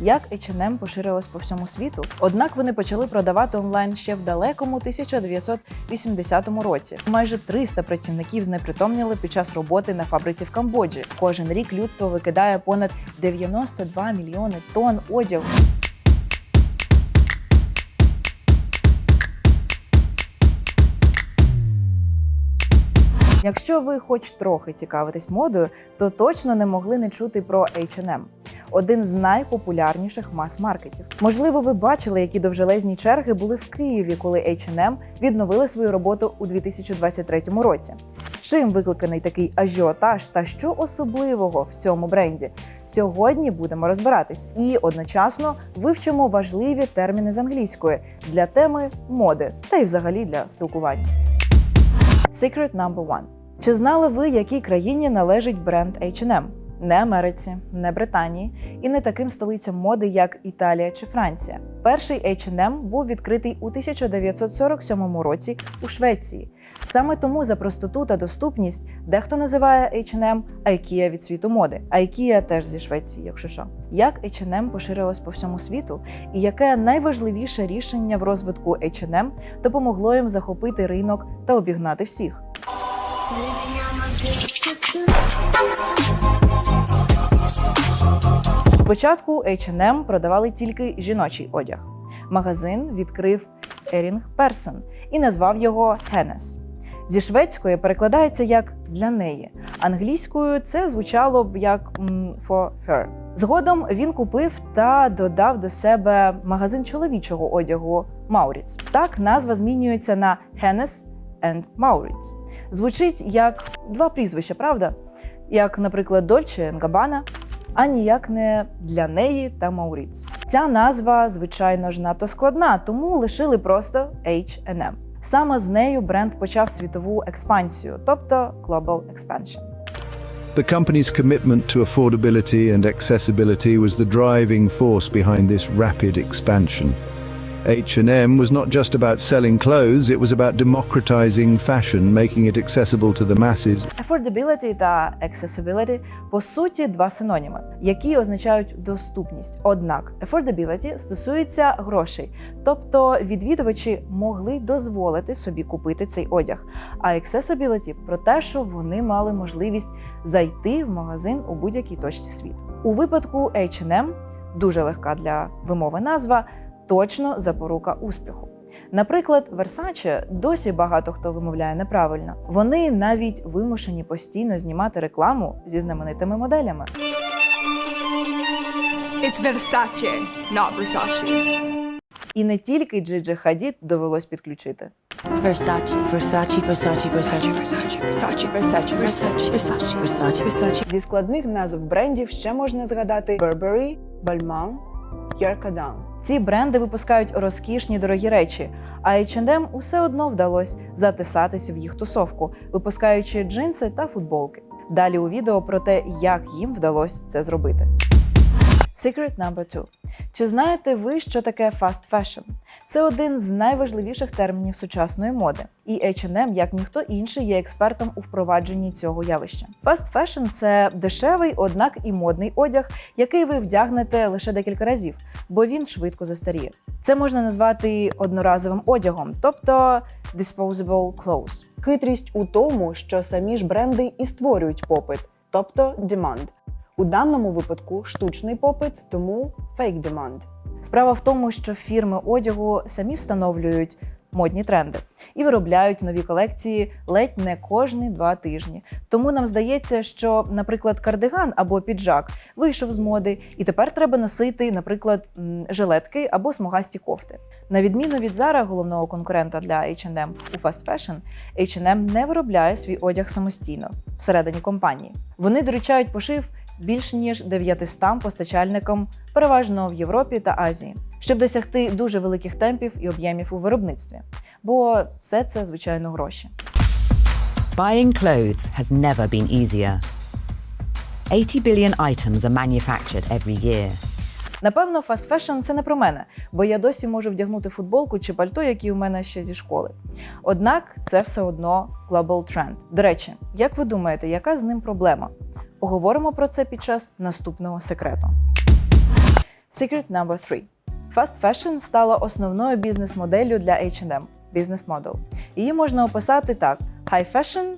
як H&M поширилось по всьому світу. Однак вони почали продавати онлайн ще в далекому 1980 році. Майже 300 працівників знепритомніли під час роботи на фабриці в Камбоджі. Кожен рік людство викидає понад 92 мільйони тонн одягу. Якщо ви хоч трохи цікавитесь модою, то точно не могли не чути про H&M – один з найпопулярніших мас-маркетів. Можливо, ви бачили, які довжелезні черги були в Києві, коли H&M відновили свою роботу у 2023 році. Чим викликаний такий ажіотаж та що особливого в цьому бренді? Сьогодні будемо розбиратись і одночасно вивчимо важливі терміни з англійської для теми моди та й взагалі для спілкування. Secret number one. Чи знали ви, якій країні належить бренд H&M? Не Америці, не Британії і не таким столицям моди, як Італія чи Франція. Перший H&M був відкритий у 1947 році у Швеції. Саме тому за простоту та доступність дехто називає H&M IKEA від світу моди. IKEA теж зі Швеції, якщо що. Як H&M поширилось по всьому світу, і яке найважливіше рішення в розвитку H&M допомогло їм захопити ринок та обігнати всіх. Спочатку H&M продавали тільки жіночий одяг. Магазин відкрив Ерінг Персен і назвав його Хенес. Зі шведської перекладається як для неї. Англійською це звучало б як for her. Згодом він купив та додав до себе магазин чоловічого одягу Maurits. Так назва змінюється на Hennes and Maurits. Звучить як два прізвища, правда? Як, наприклад, Dolce Gabbana, а ніяк не для неї та Мауріц. Ця назва, звичайно ж, надто складна, тому лишили просто H&M. Саме з нею бренд почав світову експансію, тобто Global Expansion. The company's commitment to affordability and accessibility was the driving force behind this rapid expansion. H&M was not just about selling clothes, it was about democratizing fashion, making it accessible to the masses. Affordability та accessibility – по суті два синоніми, які означають доступність. Однак affordability стосується грошей, тобто відвідувачі могли дозволити собі купити цей одяг. А accessibility – про те, що вони мали можливість зайти в магазин у будь-якій точці світу. У випадку H&M, дуже легка для вимови назва, точно запорука успіху. Наприклад, Versace досі багато хто вимовляє неправильно. Вони навіть вимушені постійно знімати рекламу зі знаменитими моделями. It's Versace, not Versace. І не тільки Джиджи Хадід довелось підключити. Versace. Versace, Versace, Versace, Versace, Versace, Versace, Versace, Versace, Versace, Versace. Зі складних назв брендів ще можна згадати Burberry, Balmain, Yerkadan. Ці бренди випускають розкішні дорогі речі, а H&M усе одно вдалося затисатися в їх тусовку, випускаючи джинси та футболки. Далі у відео про те, як їм вдалося це зробити. Secret number two. Чи знаєте ви, що таке fast fashion? Це один з найважливіших термінів сучасної моди. І H&M, як ніхто інший, є експертом у впровадженні цього явища. Fast fashion – це дешевий, однак і модний одяг, який ви вдягнете лише декілька разів, бо він швидко застаріє. Це можна назвати одноразовим одягом, тобто disposable clothes. Хитрість у тому, що самі ж бренди і створюють попит, тобто demand. У даному випадку штучний попит, тому fake demand. Справа в тому, що фірми одягу самі встановлюють модні тренди і виробляють нові колекції ледь не кожні два тижні. Тому нам здається, що, наприклад, кардиган або піджак вийшов з моди, і тепер треба носити, наприклад, жилетки або смугасті кофти. На відміну від Zara, головного конкурента для H&M у fast fashion, H&M не виробляє свій одяг самостійно всередині компанії. Вони доручають пошив більш ніж 900 постачальникам, переважно в Європі та Азії, щоб досягти дуже великих темпів і об'ємів у виробництві. Бо все це звичайно гроші. Buying clothes has never been easier. 80 billion items are manufactured every year. Напевно, fast fashion – це не про мене, бо я досі можу вдягнути футболку чи пальто, які у мене ще зі школи. Однак це все одно global тренд. До речі, як ви думаєте, яка з ним проблема? Поговоримо про це під час наступного секрету. Secret number 3. Fast fashion стала основною бізнес-моделлю для H&M – бізнес модел. Її можна описати так: high fashion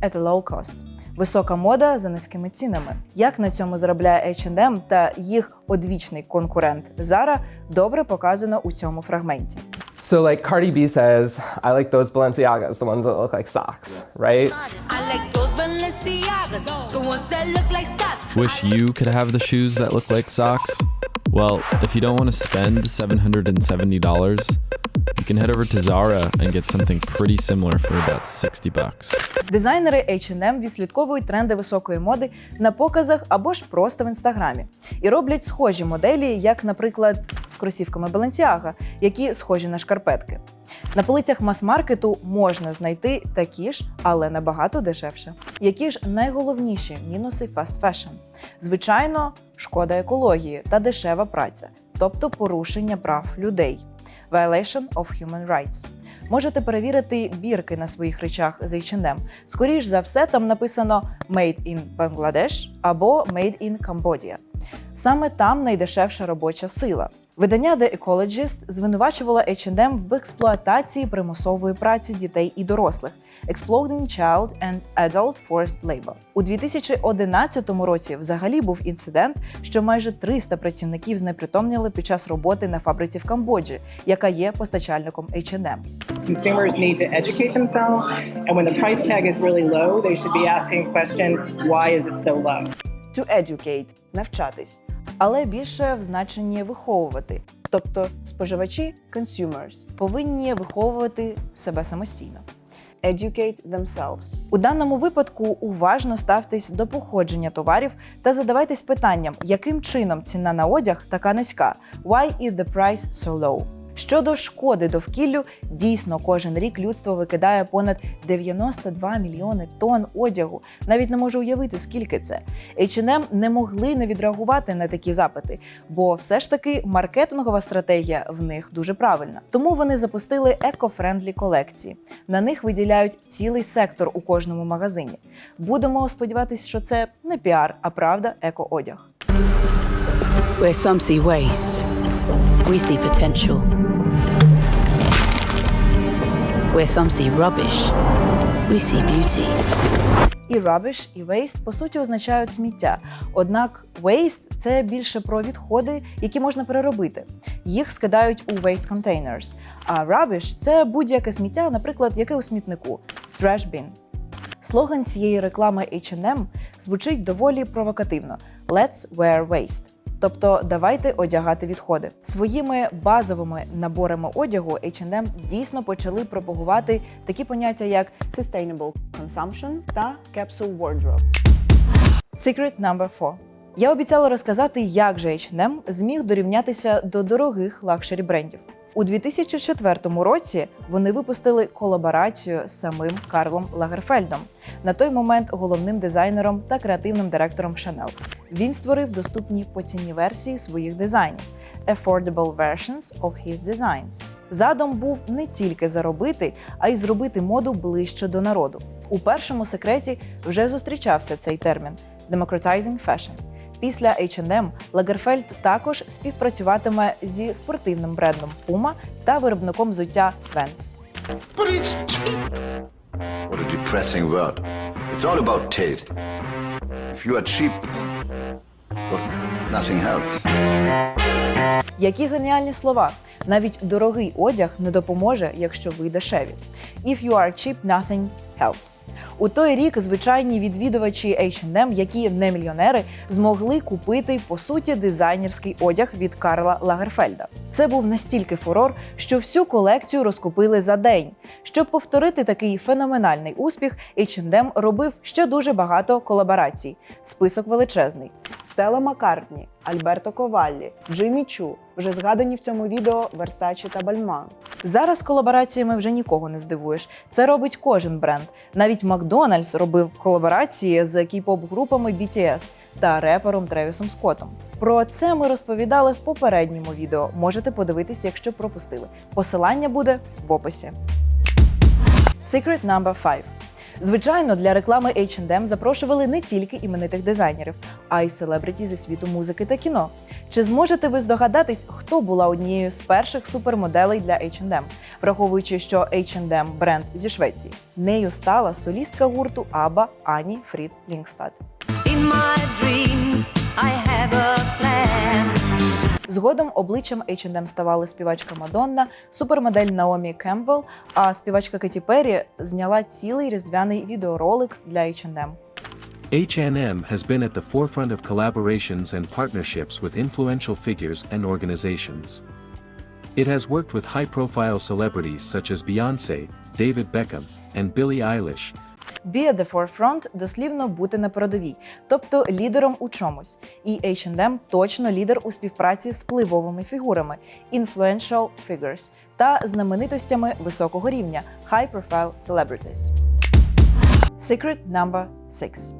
at a low cost. Висока мода за низькими цінами. Як на цьому заробляє H&M та їх одвічний конкурент Zara добре показано у цьому фрагменті. So like Cardi B says, I like those Balenciagas, the ones that look like socks, right? I like those Balenciagas, the ones that look like socks. Wish you could have the shoes that look like socks? Well, if you don't want to spend $770, you can head over to Zara and get something pretty similar for about 60 bucks. Дизайнери H&M відслідковують тренди високої моди на показах або ж просто в інстаграмі і роблять схожі моделі, як, наприклад, з кросівками Balenciaga, які схожі на шкарпетки. На полицях мас-маркету можна знайти такі ж, але набагато дешевше. Які ж найголовніші мінуси фаст фешн? Звичайно, шкода екології та дешева праця, тобто порушення прав людей. Violation of Human Rights. Можете перевірити бірки на своїх речах з H&M. Скоріш за все, там написано «Made in Bangladesh» або «Made in Cambodia». Саме там найдешевша робоча сила. Видання The Ecologist звинувачувало H&M в експлуатації примусової праці дітей і дорослих Exploding Child and Adult Forced Labor. У 2011 році взагалі був інцидент, що майже 300 працівників знепритомніли під час роботи на фабриці в Камбоджі, яка є постачальником H&M. Consumers need to educate themselves, and when the price tag is really low, they should be asking question why is it so low? To educate – навчатись. Але більше в значенні виховувати, Тобто споживачі consumers повинні виховувати себе самостійно. educate themselves. У даному випадку уважно ставтесь до походження товарів та задавайтесь питанням, яким чином ціна на одяг така низька. Why is the price so low? Щодо шкоди довкіллю, дійсно кожен рік людство викидає понад 92 мільйони тонн одягу. Навіть не можу уявити, скільки це. H&M не могли не відреагувати на такі запити, бо все ж таки маркетингова стратегія в них дуже правильна. Тому вони запустили еко-френдлі колекції. На них виділяють цілий сектор у кожному магазині. Будемо сподіватися, що це не піар, а правда еко-одяг. Where some see waste, we see potential. Where some see rubbish, we see beauty. І rubbish, і waste по суті означають сміття. Однак waste – це більше про відходи, які можна переробити. Їх скидають у waste containers. А rubbish – це будь-яке сміття, наприклад, яке у смітнику trash bin. Слоган цієї реклами H&M звучить доволі провокативно: Let's wear waste. Тобто давайте одягати відходи. Своїми базовими наборами одягу H&M дійсно почали пропагувати такі поняття, як Sustainable consumption та capsule wardrobe. Secret number 4. Я обіцяла розказати, як же H&M зміг дорівнятися до дорогих лакшері брендів. У 2004 році вони випустили колаборацію з самим Карлом Лагерфельдом, на той момент головним дизайнером та креативним директором Chanel. Він створив доступні по ціні версії своїх дизайнів affordable versions of his designs. Задум був не тільки заробити, а й зробити моду ближче до народу. У першому секреті вже зустрічався цей термін democratizing fashion. Після H&M Лагерфельд також співпрацюватиме зі спортивним брендом Puma та виробником взуття Vans. What a depressing word. It's all about taste. If you are cheap, well, nothing helps. Які геніальні слова! Навіть дорогий одяг не допоможе, якщо ви дешеві. If you are cheap, nothing helps. У той рік звичайні відвідувачі H&M, які не мільйонери, змогли купити по суті дизайнерський одяг від Карла Лагерфельда. Це був настільки фурор, що всю колекцію розкупили за день. Щоб повторити такий феноменальний успіх, H&M робив ще дуже багато колаборацій. Список величезний. Стела Маккартні, Альберто Коваллі, Джиммі Чу, вже згадані в цьому відео Versace та Balmain. Зараз колабораціями вже нікого не здивуєш. Це робить кожен бренд. Навіть Макдональдс робив колаборації з кей-поп-групами BTS та репером Тревісом Скоттом. Про це ми розповідали в попередньому відео. Можете подивитися, якщо пропустили. Посилання буде в описі. Secret number 5. Звичайно, для реклами H&M запрошували не тільки іменитих дизайнерів, а й селебриті зі світу музики та кіно. Чи зможете ви здогадатись, хто була однією з перших супермоделей для H&M, враховуючи, що H&M – бренд зі Швеції? Нею стала солістка гурту ABBA Ані Фрід Лінгстад. In my dreams, I have a plan. Згодом обличчям H&M ставали співачка Мадонна, супермодель Наомі Кемпбелл, а співачка Кеті Перрі зняла цілий різдвяний відеоролик для H&M. H&M has been at the forefront of collaborations and partnerships with influential figures and organizations. It has worked with high-profile celebrities such as Beyoncé, David Beckham, and Billie Eilish, Be at the forefront – дослівно бути на передовій, тобто лідером у чомусь. І H&M точно лідер у співпраці з впливовими фігурами influential figures та знаменитостями високого рівня high profile celebrities. Secret number 6.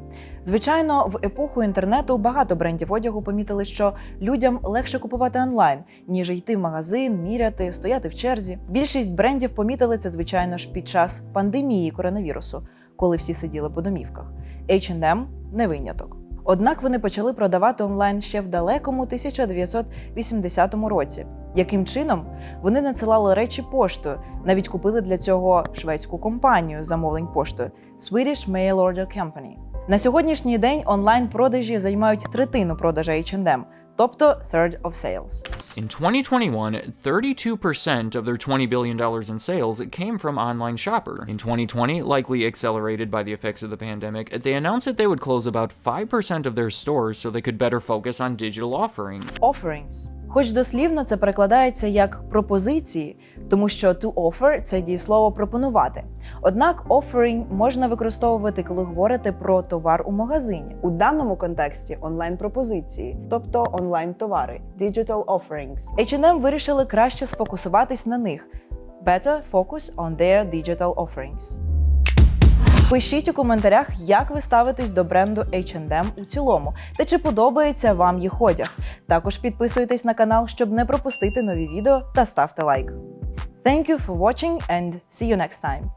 Звичайно, в епоху інтернету багато брендів одягу помітили, що людям легше купувати онлайн, ніж йти в магазин, міряти, стояти в черзі. Більшість брендів помітили це, звичайно ж, під час пандемії коронавірусу, коли всі сиділи по домівках. H&M – не виняток. Однак вони почали продавати онлайн ще в далекому 1980 році. Яким чином вони надсилали речі поштою, навіть купили для цього шведську компанію замовлень поштою Swedish Mail Order Company. На сьогоднішній день онлайн-продажі займають третину продажа H&M, тобто third of sales. In 2021, 32% of their $20 billion in sales came from online shopper. In 2020, likely accelerated by the effects of the pandemic, they announced that they would close about 5% of their stores so they could better focus on digital offering. Offerings. Хоч дослівно це перекладається як пропозиції, тому що to offer – це дієслово пропонувати. Однак offering можна використовувати, коли говорите про товар у магазині. У даному контексті онлайн-пропозиції, тобто онлайн-товари, digital offerings. H&M вирішили краще сфокусуватись на них. Better focus on their digital offerings. Пишіть у коментарях, як ви ставитесь до бренду H&M у цілому, та чи подобається вам їх одяг. Також підписуйтесь на канал, щоб не пропустити нові відео та ставте лайк. Thank you for watching and see you next time.